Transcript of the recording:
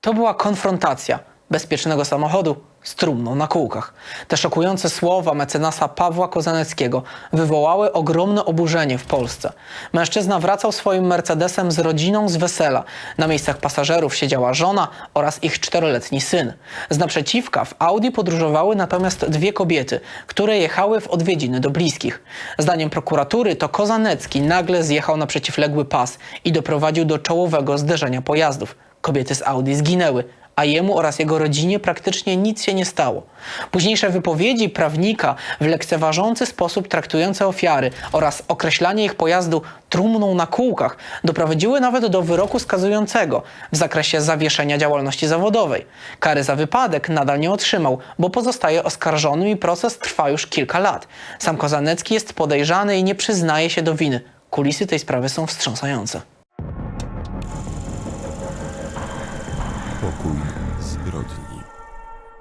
To była konfrontacja bezpiecznego samochodu z trumną na kółkach. Te szokujące słowa mecenasa Pawła Kozaneckiego wywołały ogromne oburzenie w Polsce. Mężczyzna wracał swoim Mercedesem z rodziną z wesela. Na miejscach pasażerów siedziała żona oraz ich czteroletni syn. Z naprzeciwka w Audi podróżowały natomiast dwie kobiety, które jechały w odwiedziny do bliskich. Zdaniem prokuratury to Kozanecki nagle zjechał na przeciwległy pas i doprowadził do czołowego zderzenia pojazdów. Kobiety z Audi zginęły, a jemu oraz jego rodzinie praktycznie nic się nie stało. Późniejsze wypowiedzi prawnika w lekceważący sposób traktujące ofiary oraz określanie ich pojazdu trumną na kółkach doprowadziły nawet do wyroku skazującego w zakresie zawieszenia działalności zawodowej. Kary za wypadek nadal nie otrzymał, bo pozostaje oskarżonym i proces trwa już kilka lat. Sam Kozanecki jest podejrzany i nie przyznaje się do winy. Kulisy tej sprawy są wstrząsające. Pokój zbrodni.